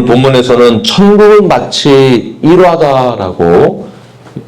오늘 본문에서는 천국은 마치 일화다라고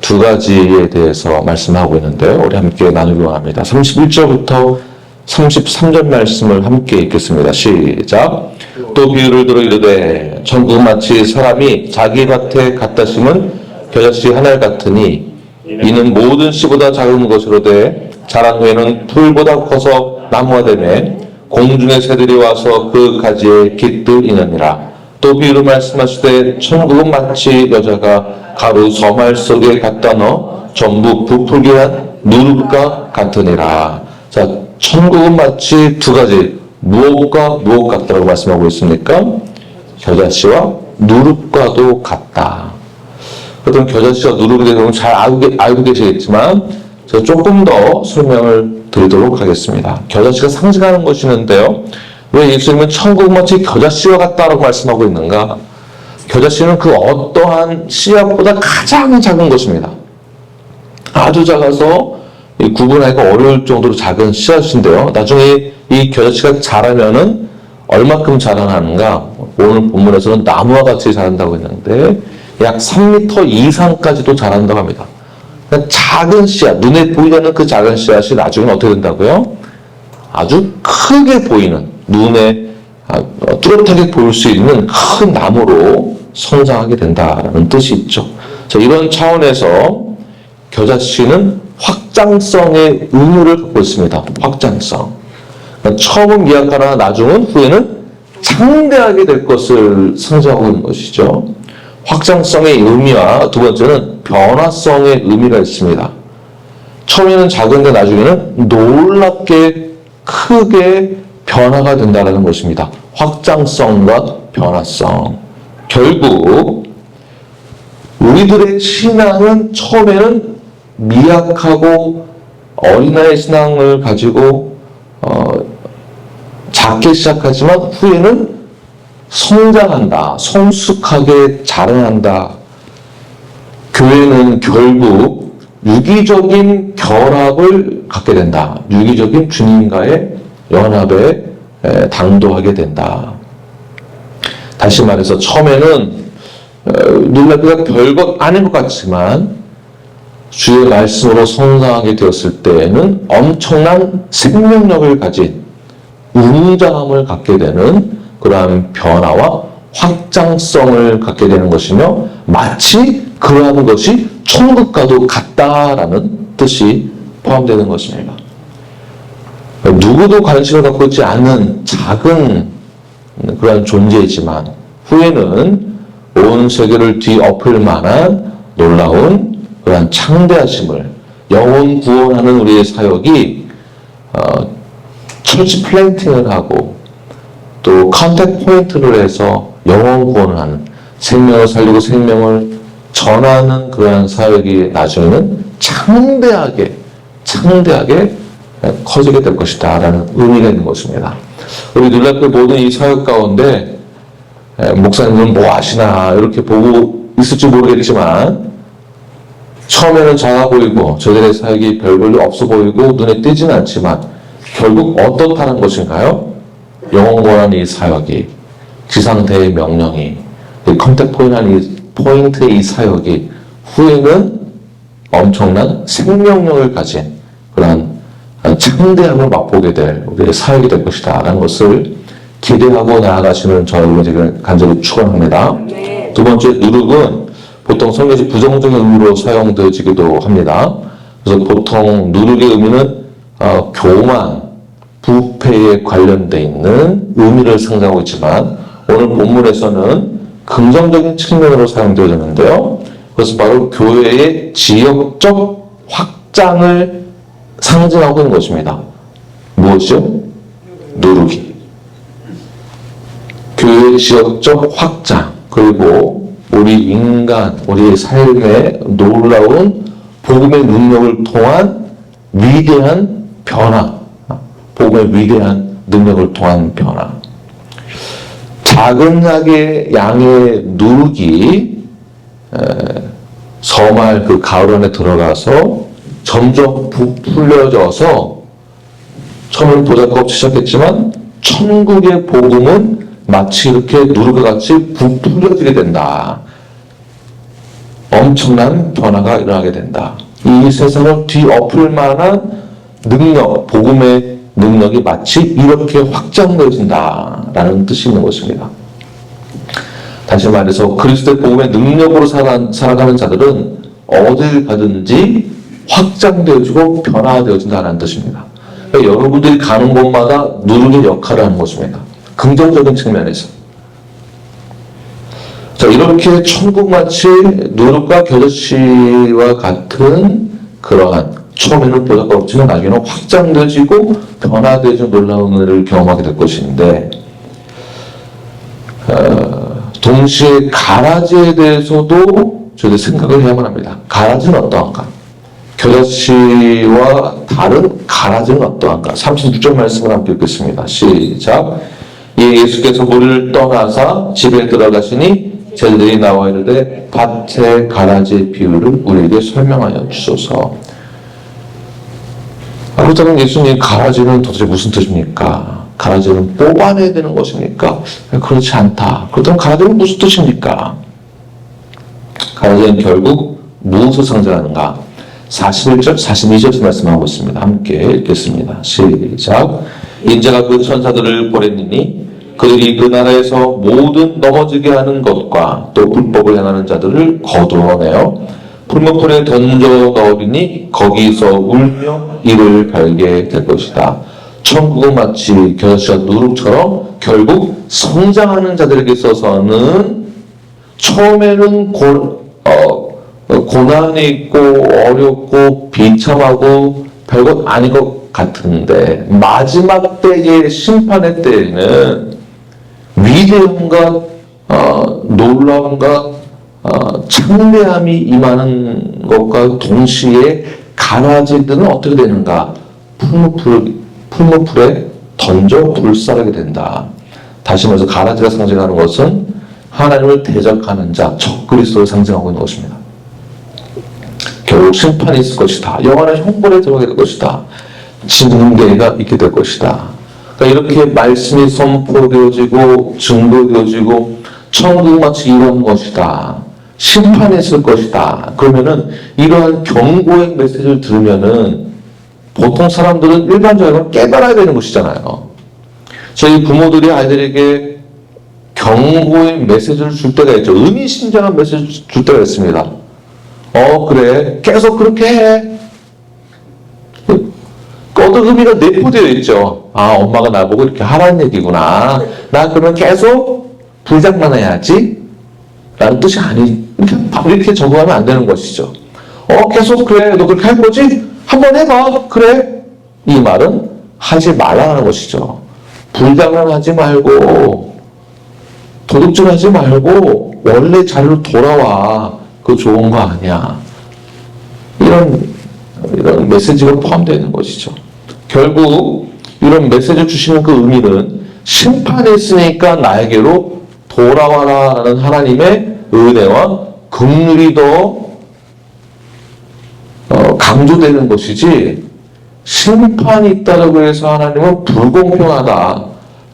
두 가지에 대해서 말씀하고 있는데요. 우리 함께 나누기 원합니다. 31절부터 33절 말씀을 함께 읽겠습니다. 시작. 또 비유를 들어 이르되 천국은 마치 사람이 자기 밭에 갖다 심은 겨자씨 하나 같으니 이는 모든 씨보다 작은 것으로 되 자란 후에는 풀보다 커서 나무가 되매 공중의 새들이 와서 그 가지에 깃들이느니라. 또 비유로 말씀하시되 천국은 마치 여자가 가루 서말 속에 갖다 넣어 전부 부풀게 한 누룩과 같으니라. 자, 천국은 마치 두 가지 무엇과 무엇 같다고 말씀하고 있습니까? 겨자씨와 누룩과도 같다. 어떤 겨자씨와 누룩에 대해서 잘 알고, 계- 알고 계시겠지만 제가 조금 더 설명을 드리도록 하겠습니다. 겨자씨가 상징하는 것이는데요. 왜 예수님은 천국 마치 겨자씨와 같다라고 말씀하고 있는가? 겨자씨는 그 어떠한 씨앗보다 가장 작은 것입니다. 아주 작아서 이 구분하기가 어려울 정도로 작은 씨앗인데요. 나중에 이 겨자씨가 자라면은 얼마큼 자라나는가? 오늘 본문에서는 나무와 같이 자란다고 했는데 약 3m 이상까지도 자란다고 합니다. 그러니까 작은 씨앗, 눈에 보이지 않는 그 작은 씨앗이 나중에 어떻게 된다고요? 아주 크게 보이는 눈에 아, 어, 뚜렷하게 보일 수 있는 큰 나무로 성장하게 된다라는 뜻이 있죠. 자, 이런 차원에서 겨자씨는 확장성의 의무를 갖고 있습니다. 확장성. 그러니까 처음은 미약하나 나중은 후에는 창대하게 될 것을 상징하고 있는 것이죠. 확장성의 의미와 두 번째는 변화성의 의미가 있습니다. 처음에는 작은데 나중에는 놀랍게 크게 변화가 된다는 것입니다. 확장성과 변화성. 결국 우리들의 신앙은 처음에는 미약하고 어린아이 신앙을 가지고 어, 작게 시작하지만 후에는 성장한다, 성숙하게 자라난다. 교회는 결국 유기적인 결합을 갖게 된다. 유기적인 주님과의 연합에 에, 당도하게 된다. 다시 말해서 처음에는 어, 놀랍기가 별것 아닌 것 같지만 주의 말씀으로 성장하게 되었을 때에는 엄청난 생명력을 가진 웅장함을 갖게 되는 그러한 변화와 확장성을 갖게 되는 것이며 마치 그러한 것이 천국과도 같다라는 뜻이 포함되는 것입니다. 누구도 관심을 갖고 있지 않는 작은 그러한 존재이지만 후에는 온 세계를 뒤엎을 만한 놀라운 그러한 창대하심을 영혼 구원하는 우리의 사역이 어, 철치 플랜팅을 하고 또 컨택 포인트를 해서 영혼 구원을 하는 생명을 살리고 생명을 전하는 그러한 사역이 나중에는 창대하게 창대하게 커지게 될 것이다 라는 의미가 있는 것입니다. 우리 놀랍게 모든 이 사역 가운데 에, 목사님은 뭐 아시나 이렇게 보고 있을지 모르겠지만 처음에는 작아 보이고 저들의 사역이 별 볼일 없어 보이고 눈에 띄지는 않지만 결국 어떻다는 것인가요? 영원 권한 이 사역이 지상대의 명령이 이 컨택 이 포인트의 이 사역이 후에는 엄청난 생명력을 가진 창대함을 맛보게 될 우리의 사역이 될 것이다 라는 것을 기대하고 나아가시는 지금 간절히 축원합니다. 두 번째 누룩은 보통 성경시 부정적인 의미로 사용되어지기도 합니다. 그래서 보통 누룩의 의미는 어, 교만, 부패에 관련돼 있는 의미를 상징하고 있지만 오늘 본문에서는 긍정적인 측면으로 사용되어졌는데요. 그것은 바로 교회의 지역적 확장을 상징하고 있는 것입니다. 무엇이요? 누룩이. 교회 지역적 확장, 그리고 우리 인간, 우리의 삶에 놀라운 복음의 능력을 통한 위대한 변화, 복음의 위대한 능력을 통한 변화. 작은 약의 양의 누룩이 에, 서말 그 가을 안에 들어가서 점점 부풀려져서 처음엔 보잘것없이 시작했지만 천국의 복음은 마치 이렇게 누르가 같이 부풀려지게 된다. 엄청난 변화가 일어나게 된다. 이 세상을 뒤엎을 만한 능력, 복음의 능력이 마치 이렇게 확장되어진다라는 뜻이 있는 것입니다. 다시 말해서 그리스도의 복음의 능력으로 살아, 살아가는 자들은 어딜 가든지 확장되어지고 변화되어진다는 뜻입니다. 그러니까 여러분들이 가는 곳마다 누르는 역할을 하는 것입니다. 긍정적인 측면에서. 자, 이렇게 천국 마치 누룩과 겨자씨와 같은 그러한 처음에는 보다가 없지만 나중에는 확장되어지고 변화되어지는 놀라운 은혜를 경험하게 될 것인데 어, 동시에 가라지에 대해서도 저희들 생각을 해야만 합니다. 가라지는 어떠한가? 겨자씨와 다른 가라지는 어떠한가? 36절 말씀을 함께 읽겠습니다. 시작. 예, 예수께서 우리를 떠나사 집에 들어가시니 제들이 나와 이르되 밭의 가라지의 비유를 우리에게 설명하여 주소서. 아, 그렇다면 예수님 가라지는 도대체 무슨 뜻입니까? 가라지는 뽑아내야 되는 것입니까? 그렇지 않다. 그렇다면 가라지는 무슨 뜻입니까? 가라지는 결국 무엇을 상징하는가? 41절, 42절 말씀하고 있습니다. 함께 읽겠습니다. 시작. 인자가 그 천사들을 보냈느니 그들이 그 나라에서 모든 넘어지게 하는 것과 또 불법을 행하는 자들을 거두어내어 풀무풀에 던져 넣으리니 거기서 울며 이를 갈게 될 것이다. 천국은 마치 겨자씨와 누룩처럼 결국 성장하는 자들에게 있어서는 처음에는 고, 어, 고난이 있고 어렵고 비참하고 별것 아닌 것 같은데 마지막 때의 심판의 때에는 위대함과 어, 놀라움과 어, 창대함이 임하는 것과 동시에 가라지들은 어떻게 되는가? 풀무풀, 풀무풀에 던져 불살하게 된다. 다시 말해서 가라지가 상징하는 것은 하나님을 대적하는 자, 적그리스도를 상징하고 있는 것입니다. 결국 심판이 있을 것이다. 영원한 형벌에 들어가게 될 것이다. 징계가 있게 될 것이다. 그러니까 이렇게 말씀이 선포되어지고 증거되어지고 천국 마치 이런 것이다. 심판이 있을 것이다. 그러면은 이러한 경고의 메시지를 들으면은 보통 사람들은 일반적으로 깨달아야 되는 것이잖아요. 저희 부모들이 아이들에게 경고의 메시지를 줄 때가 있죠. 의미심장한 메시지를 줄 때가 있습니다. 어, 그래. 계속 그렇게 해. 꺼덕음이가 내포되어 있죠. 아, 엄마가 나보고 이렇게 하라는 얘기구나. 나 그러면 계속 불장만 해야지. 라는 뜻이 아니, 이렇게, 이렇게 적응하면 안 되는 것이죠. 어, 계속 그래. 너 그렇게 할 거지? 한번 해봐. 그래. 이 말은 하지 말라는 것이죠. 불장난 하지 말고, 도둑질 하지 말고, 원래 자리로 돌아와. 그거 좋은 거 아니야. 이런, 이런 메시지가 포함되어 있는 것이죠. 결국, 이런 메시지 주시는 그 의미는 심판했으니까 나에게로 돌아와라 라는 하나님의 은혜와 긍휼이 더 어, 강조되는 것이지 심판이 있다고 해서 하나님은 불공평하다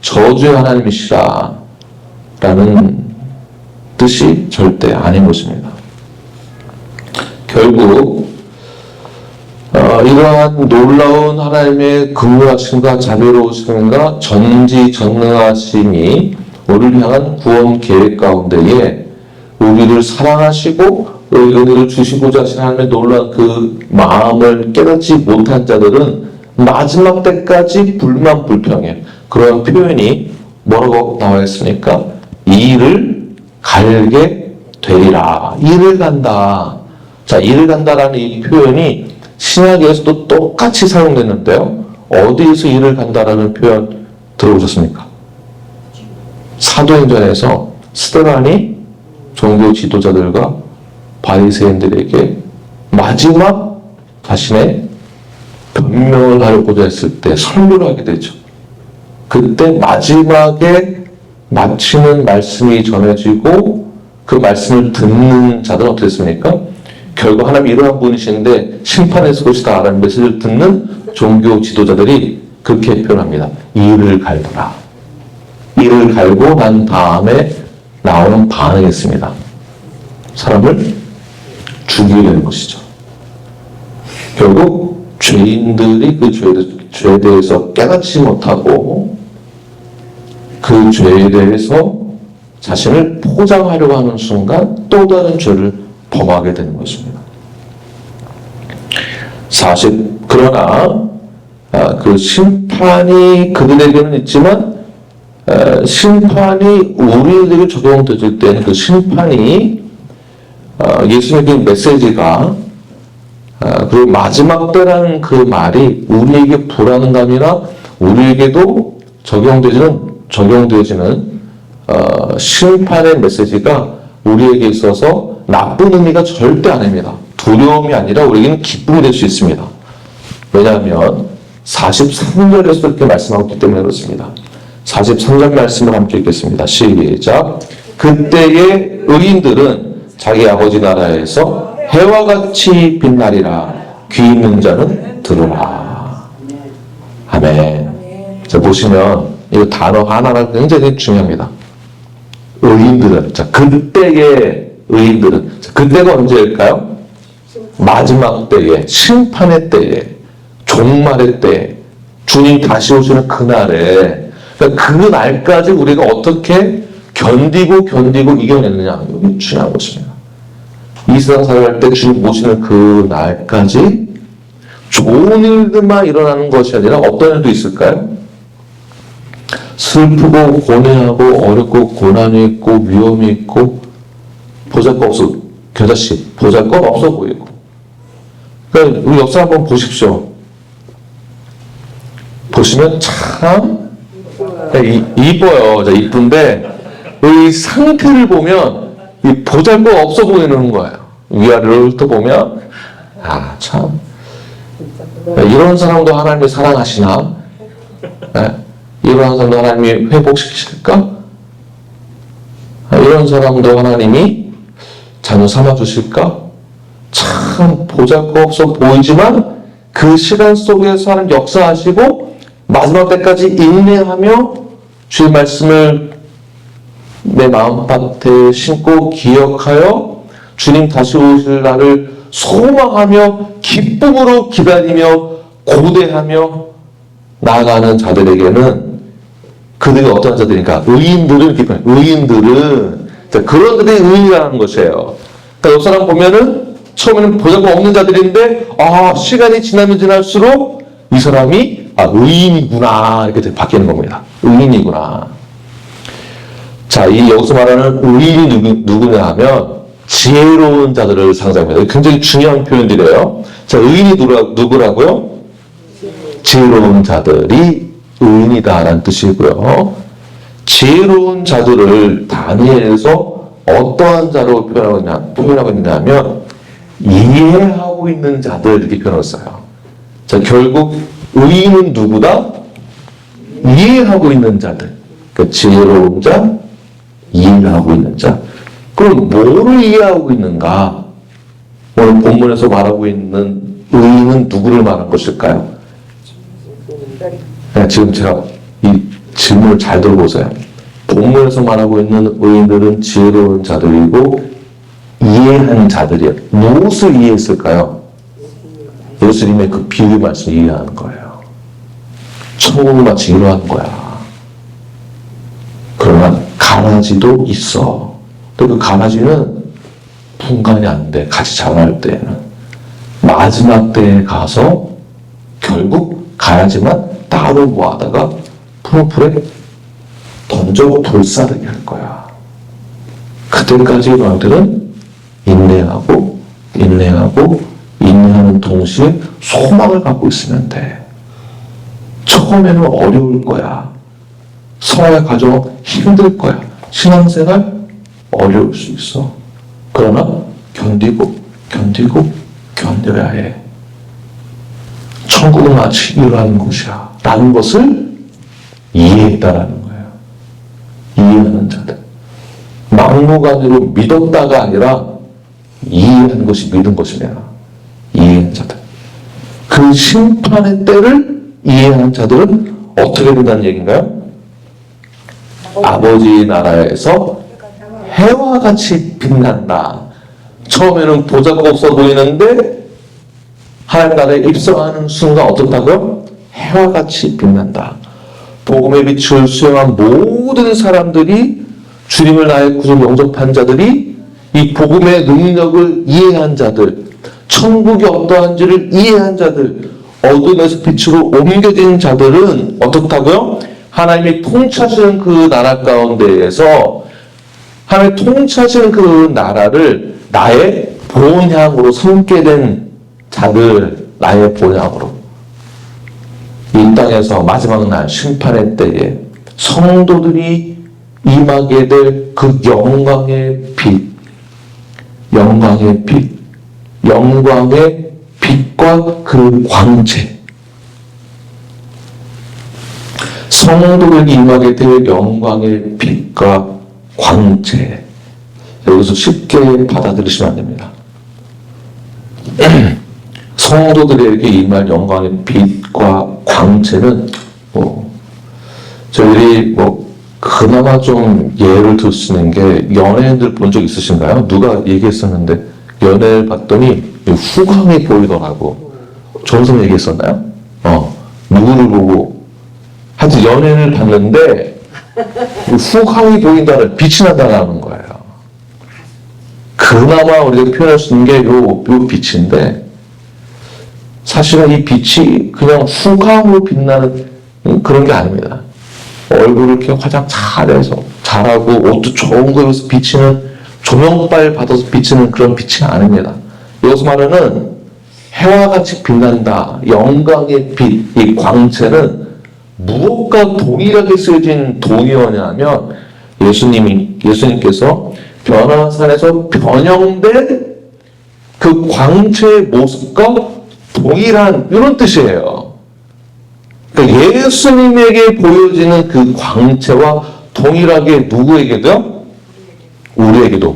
저주의 하나님이시라 라는 뜻이 절대 아닌 것입니다. 결국 어, 이러한 놀라운 하나님의 근무하심과 자비로우심과 전지전능하심이 우리를 향한 구원 계획 가운데에 우리를 사랑하시고 은혜를 주시고자 하신 하나님의 놀라운 그 마음을 깨닫지 못한 자들은 마지막 때까지 불만 불평해. 그런 표현이 뭐라고 나와 있습니까? 이를 갈게 되리라. 이를 간다. 자, 이를 간다라는 이 표현이 신약에서도 똑같이 사용됐는데요. 어디에서 이를 간다라는 표현 들어보셨습니까? 사도행전에서 스테반이 종교 지도자들과 바리새인들에게 마지막 자신의 변명을 하려고자 했을 때 설교를 하게 되죠. 그때 마지막에 마치는 말씀이 전해지고 그 말씀을 듣는 자들은 어떻게 됐습니까? 결국 하나님 이러한 분이신데 심판했을 것이다 라는 메시지를 듣는 종교 지도자들이 그렇게 표현합니다. 이를 갈더라. 이를 갈고 난 다음에 나오는 반응이 있습니다. 사람을 죽이게 되는 것이죠. 결국 죄인들이 그 죄에 대해서 깨닫지 못하고 그 죄에 대해서 자신을 포장하려고 하는 순간 또 다른 죄를 범하게 되는 것입니다. 사실 그러나 아, 그 심판이 그들에게는 있지만 아, 심판이 우리에게 적용될 때는 그 심판이 아, 예수님의 그 메시지가 아, 그리고 마지막 때라는 그 말이 우리에게 불안감이나 우리에게도 적용되지는 적용되지는 어, 심판의 메시지가 우리에게 있어서 나쁜 의미가 절대 아닙니다. 두려움이 아니라 우리에게는 기쁨이 될 수 있습니다. 왜냐하면 43절에서 그렇게 말씀하고 있기 때문에 그렇습니다. 43절 말씀을 함께 읽겠습니다. 시작. 그때의 의인들은 자기 아버지 나라에서 해와 같이 빛나리라. 귀 있는 자는 들으라. 아멘. 자, 보시면 이 단어 하나가 굉장히 중요합니다. 의인들은 자 그때의 의인들은 자, 그때가 언제일까요? 마지막 때에 심판의 때에 종말의 때 주님 다시 오시는 그날에 그러니까 그 날까지 우리가 어떻게 견디고 견디고 이겨내느냐 이게 중요한 것입니다. 이 세상 살아갈 때 주님 오시는 그 날까지 좋은 일들만 일어나는 것이 아니라 어떤 일도 있을까요? 슬프고 고뇌하고 어렵고 고난이 있고 위험이 있고 보잘것 없어. 겨자씨 보잘것 없어 보이고. 그러니까 우리 역사 한번 보십시오. 보시면 참 이- 이뻐요. 자, 이쁜데 이 상태를 보면 이 보잘것 없어 보이는 거예요. 위아래를 훑어보면 아참. 이런 사람도 하나님이 사랑하시나? 예? 이런 사람도 하나님이 회복시키실까? 아, 이런 사람도 하나님이 자녀 삼아 주실까? 참 보잘것없어 보이지만 그 시간 속에서 하나님 역사하시고 마지막 때까지 인내하며 주의 말씀을 내 마음밭에 심고 기억하여 주님 다시 오실 날을 소망하며 기쁨으로 기다리며 고대하며 나아가는 자들에게는 그들이 어떤 자들인가? 의인들은. 의인들은 자, 그런 들이 의인이라는 것이에요. 그러니까 옆 사람 보면은 처음에는 보잘것 없는 자들인데 아 시간이 지나면 지날수록 이 사람이 아 의인이구나 이렇게 바뀌는 겁니다. 의인이구나. 자, 이 여기서 말하는 의인이 누구, 누구냐 하면 지혜로운 자들을 상상합니다. 굉장히 중요한 표현들이에요. 자, 의인이 누구라, 누구라고요? 지혜로운 자들이 의인이다라는 뜻이고요. 지혜로운 자들을 다니엘에서 어떠한 자로 표현하고 있냐, 표현하고 있냐면 이해하고 있는 자들 이렇게 표현했어요. 자, 결국 의인은 누구다? 이해하고 있는 자들. 그 지혜로운 자, 이해하고 있는 자. 그럼 뭐를 이해하고 있는가? 오늘 본문에서 말하고 있는 의인은 누구를 말한 것일까요? 네, 지금 제가 이 질문을 잘 들어보세요. 본문에서 말하고 있는 의인들은 지혜로운 자들이고 이해한 자들이에요. 무엇을 이해했을까요? 예수님의 그 비유 말씀 이해하는 거예요. 천국을 마치 이러한 거야. 그러나 가라지도 있어. 또 그 가라지는 분간이 안 돼. 같이 자랄 때에는. 마지막 때에 가서 결국 가야지만 따로 모아다가 풀풀에 던져 돌사르게 할 거야. 그때까지 너희들은 인내하고 인내하고 인내하는 동시에 소망을 갖고 있으면 돼. 처음에는 어려울 거야. 성화의 과정 힘들 거야. 신앙생활 어려울 수 있어. 그러나 견디고 견디고 견뎌야 해. 천국은 마치 이러한 곳이야. 라는 것을 이해했다라는 거예요. 이해하는 자들. 막무가내로 믿었다가 아니라 이해한 것이 믿은 것이냐. 이해한 자들. 그 심판의 때를 이해하는 자들은 어떻게 된다는 얘기인가요? 아버지 나라에서 해와 같이 빛난다. 처음에는 보잘것 없어 보이는데 하나님 나라에 입성하는 순간 어떻다고요? 해와 같이 빛난다. 복음의 빛을 수용한 모든 사람들이 주님을 나의 구속 영접한 자들이 이 복음의 능력을 이해한 자들, 천국이 어떠한지를 이해한 자들, 어둠에서 빛으로 옮겨진 자들은 어떻다고요? 하나님이 통치하시는 그 나라 가운데에서 하나님 통치하시는 그 나라를 나의 본향으로 삼게 된 자들, 나의 본향으로. 이 땅에서 마지막 날 심판의 때에 성도들이 임하게 될 그 영광의 빛, 영광의 빛, 영광의 빛과 그 광채. 성도들이 임하게 될 영광의 빛과 광채. 여기서 쉽게 받아들이시면 안 됩니다. 성도들에게 임할 영광의 빛과 광채는 뭐 저희들이 뭐 그나마 좀 예를 들 수 있는 게 연예인들 본 적 있으신가요? 누가 얘기했었는데 연예를 봤더니 후광이 보이더라고. 정성 얘기했었나요? 어 누구를 보고 하여튼 연예인을 봤는데 후광이 보인다는 빛이 난다는 거예요. 그나마 우리가 표현할 수 있는 게 요, 요 빛인데 사실은 이 빛이 그냥 후광으로 빛나는 음, 그런 게 아닙니다. 얼굴을 이렇게 화장 잘해서 잘하고 옷도 좋은 거 입어서 비치는 조명빨 받아서 비치는 그런 빛이 아닙니다. 여기서 말하는 해와 같이 빛난다. 영광의 빛, 이 광채는 무엇과 동일하게 쓰여진 동의어냐면 예수님이 예수님께서 변화산에서 변형된 그 광채의 모습과 동일한 이런 뜻이에요. 그러니까 예수님에게 보여지는 그 광채와 동일하게 누구에게도요? 우리에게도.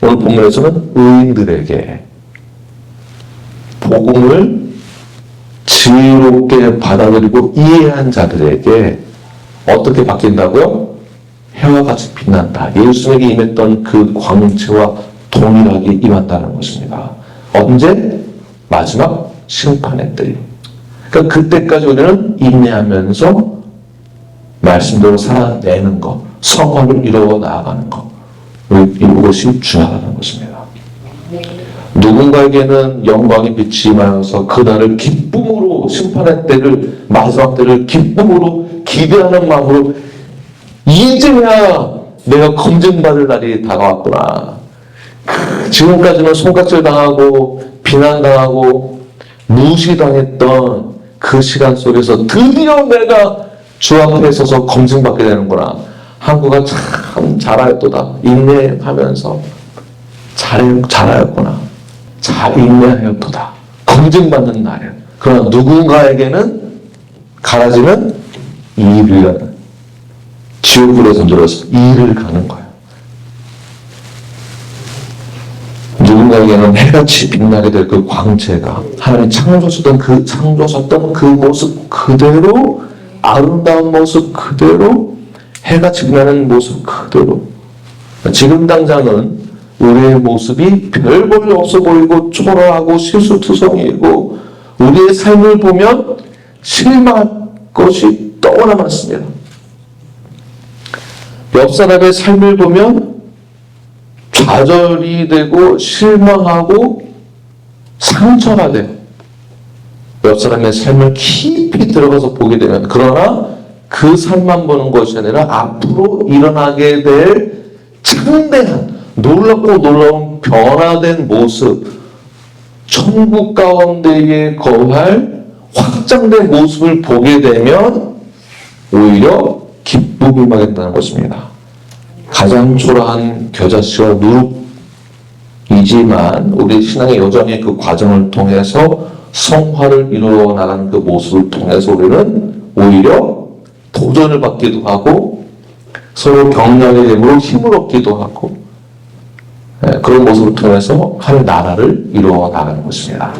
오늘 본문에서는 의인들에게 복음을 지혜롭게 받아들이고 이해한 자들에게 어떻게 바뀐다고요? 해와 같이 빛난다. 예수님에게 임했던 그 광채와 동일하게 임한다는 것입니다. 언제? 마지막 때. 그러니까 그때까지 우리는 인내하면서 말씀대로 살아내는 것, 성화를 이루어 나아가는 것. 이것이 중요하다는 것입니다. 누군가에게는 영광의 빛이 임하여서 그날을 기쁨으로 심판의 때를 마지막 때를 기쁨으로 기대하는 마음으로 이제야 내가 검증받을 날이 다가왔구나. 그 지금까지는 손가락질 당하고 비난당하고 무시당했던 그 시간 속에서 드디어 내가 주 앞에 서서 검증받게 되는구나. 한국아 참 잘하였도다. 인내하면서 잘, 잘하였구나. 잘 인내하였도다. 검증받는 날이야. 그러나 누군가에게는 가라지는 이를 가는 지옥으로 던져서 이를 가는 거야. 누군가에게는 해같이 빛나게 될 그 광채가 하나님 창조하셨던 그 창조하셨던 그 모습 그대로 아름다운 모습 그대로 해같이 빛나는 모습 그대로 지금 당장은 우리의 모습이 별 볼일 없어 보이고 초라하고 실수투성이고 우리의 삶을 보면 실망할 것이 너무나 많습니다. 옆 사람의 삶을 보면 좌절이 되고 실망하고 상처가 돼요. 옆 사람의 삶을 깊이 들어가서 보게 되면 그러나 그 삶만 보는 것이 아니라 앞으로 일어나게 될 창대한 놀랍고 놀라운 변화된 모습 천국 가운데에 거할 확장된 모습을 보게 되면 오히려 기쁨이 임하겠다는 것입니다. 가장 초라한 겨자씨와 누룩이지만 우리 신앙의 여정의 그 과정을 통해서 성화를 이루어 나가는 그 모습을 통해서 우리는 오히려 도전을 받기도 하고 서로 격려의 힘으로 힘을 얻기도 하고 예, 그런 모습을 통해서 하늘 나라를 이루어 나가는 것입니다.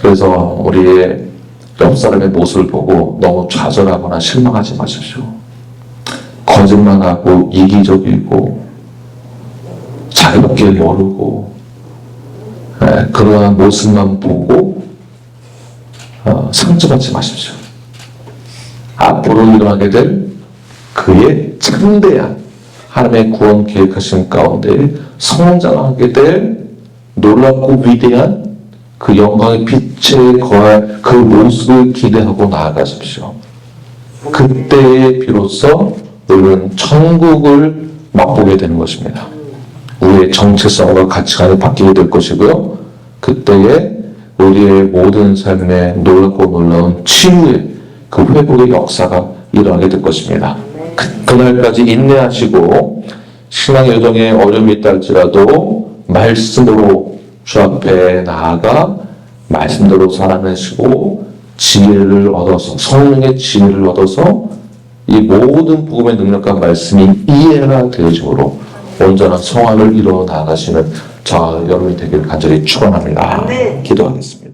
그래서 우리의 옆 사람의 모습을 보고 너무 좌절하거나 실망하지 마십시오. 거짓말하고 이기적이고 자기밖에 모르고 예, 그러한 모습만 보고 어, 상처받지 마십시오. 앞으로 일어나게 될 그의 참대한 하나님의 구원 계획하신 가운데 성장하게 될 놀랍고 위대한 그 영광의 빛에 거할 그 모습을 기대하고 나아가십시오. 그때에 비로소 우리는 천국을 맛보게 되는 것입니다. 우리의 정체성과 가치관이 바뀌게 될 것이고요. 그때에 우리의 모든 삶의 놀랍고 놀라운 치유의 그 회복의 역사가 일어나게 될 것입니다. 그, 그날까지 인내하시고 신앙 여정에 어려움이 있다 할지라도 말씀으로 주 앞에 나아가 말씀대로 살아내시고 지혜를 얻어서 성령의 지혜를 얻어서 이 모든 복음의 능력과 말씀이 이해가 되어짐으로 온전한 성화를 이루어 나가시는 저 여러분이 되기를 간절히 축원합니다. 기도하겠습니다.